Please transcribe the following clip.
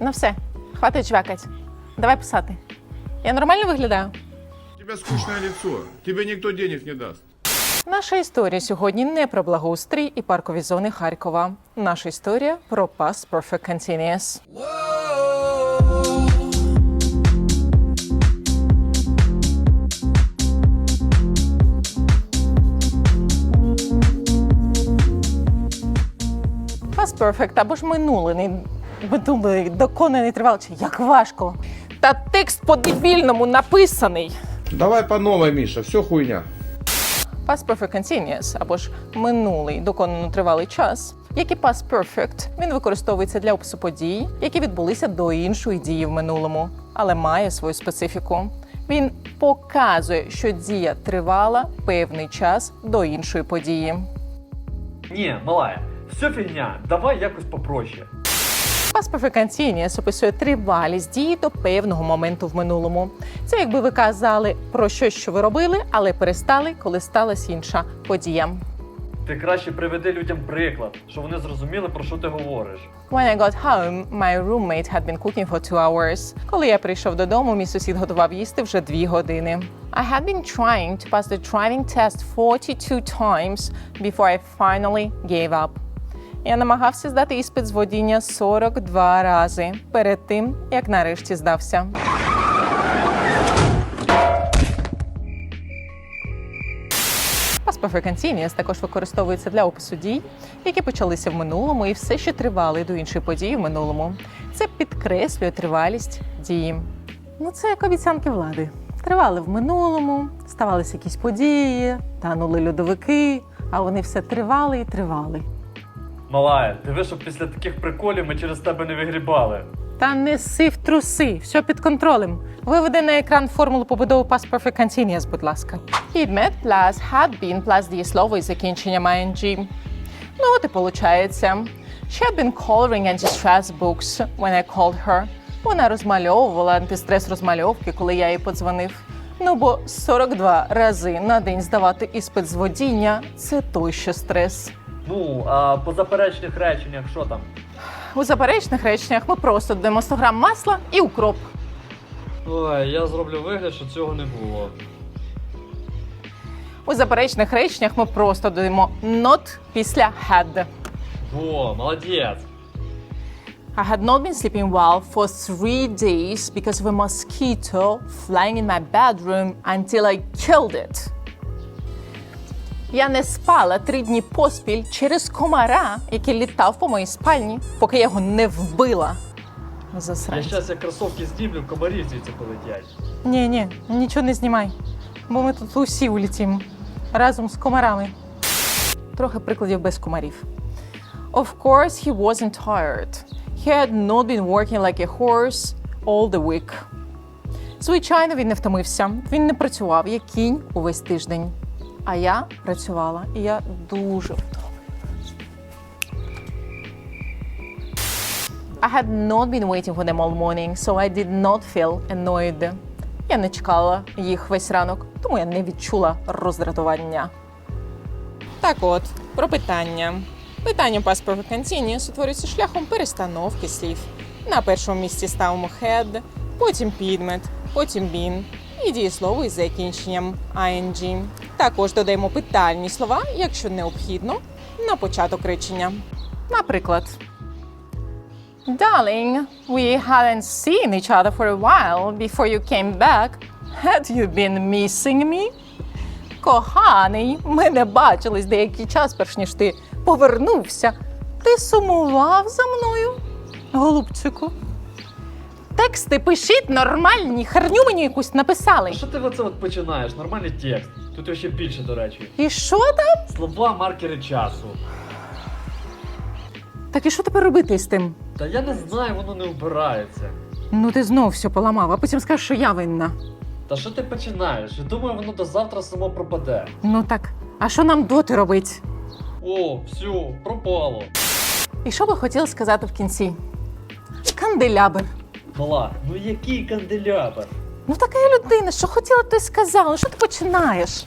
Ну все, хватить чвякать. Давай писати. Я нормально виглядаю? У тебя скучное лицо. Тебе никто денег не даст. Наша історія сьогодні не про благоустрій і паркові зони Харкова. Наша історія про Past Perfect Continuous. Past Perfect або ж минулий, минулий доконаний тривалий. Як важко. Та текст по-дебільному написаний. Давай по новой, Миша, все хуйня. Past Perfect Continuous, або ж минулий доконано тривалий час, як і Past Perfect, він використовується для опису подій, які відбулися до іншої дії в минулому, але має свою специфіку. Він показує, що дія тривала певний час до іншої події. Ні, малая, все фігня, давай якось попроще. Past Perfect описує тривалість дії до певного моменту в минулому. Це якби ви казали про щось, що ви робили, але перестали, коли сталася інша подія. Ти краще приведи людям приклад, щоб вони зрозуміли, про що ти говориш. When I got home, my roommate had been cooking for two hours. Коли я прийшов додому, мій сусід готував їсти вже дві години. I had been trying to pass the driving test 42 times before I finally gave up. Я намагався здати іспит з водіння 42 рази перед тим, як нарешті здався. Perfect Continuous також використовується для опису дій, які почалися в минулому і все ще тривали до іншої події в минулому. Це підкреслює тривалість дії. Ну, це як обіцянки влади. Тривали в минулому, ставалися якісь події, танули льодовики, а вони все тривали і тривали. Малая, диви, щоб після таких приколів ми через тебе не вигрібали. Та не сив труси, все під контролем. Виведи на екран формулу побудови Past Perfect Continuous, будь ласка. Had plus had been plus дієслово із закінченням ing. Ну, от і получається. She had been coloring anti-stress books when I called her. Вона розмальовувала антистрес розмальовки, коли я їй подзвонив. Ну, бо 42 рази на день здавати іспит з водіння це той ще стрес. Ну, а по заперечних реченнях що там? У заперечних реченнях ми просто додаємо 100 грам масла і укроп. Ой, я зроблю вигляд, що цього не було. У заперечних реченнях ми просто додаємо not після had. Во, молодець. I had not been sleeping well for three days because of a mosquito flying in my bedroom until I killed it. Я не спала три дні поспіль через комара, який літав по моїй спальні, поки я його не вбила. Я Засранці. щас як кросовки знімлю, комарі звідси полетять. Ні, ні, нічого не знімай, бо ми тут усі улетім разом з комарами. Трохи прикладів без комарів. Of course, he wasn't tired. He had not been working like a horse all the week. Звичайно, він не втомився. Він не працював як кінь увесь тиждень. А я працювала, і я дуже втомлена. I had not been waiting for them all morning, so I did not feel annoyed. Я не чекала їх весь ранок, тому я не відчула роздратування. Так от, про питання. Питання Perfect Continuous утворюється шляхом перестановки слів. На першому місці ставимо head, потім підмет, потім been і дієслово із закінченням ing. Також додаємо питальні слова, якщо необхідно, на початок речення. Наприклад, Darling, we hadn't seen each other for a while before you came back. Had you been missing me? Коханий, ми не бачились деякий час, перш ніж ти повернувся. Ти сумував за мною, голубчику. Тексти пишіть нормальні, херню мені якусь написали. Що ти оце от починаєш? Нормальний текст. Тут ще більше, до речі. І що там? Слова, маркери часу. Так і що тепер робити з тим? Та я не знаю, воно не вбирається. Ну ти знов все поламав, а потім скажеш, що я винна. Та що ти починаєш? Я думаю, воно до завтра само пропаде. Ну так, а що нам доти робить? О, все, пропало. І що би хотіли сказати в кінці? Канделябр. Мала, ну який канделябр? Ну така людина, що хотіла, то й сказала. Ну що ти починаєш?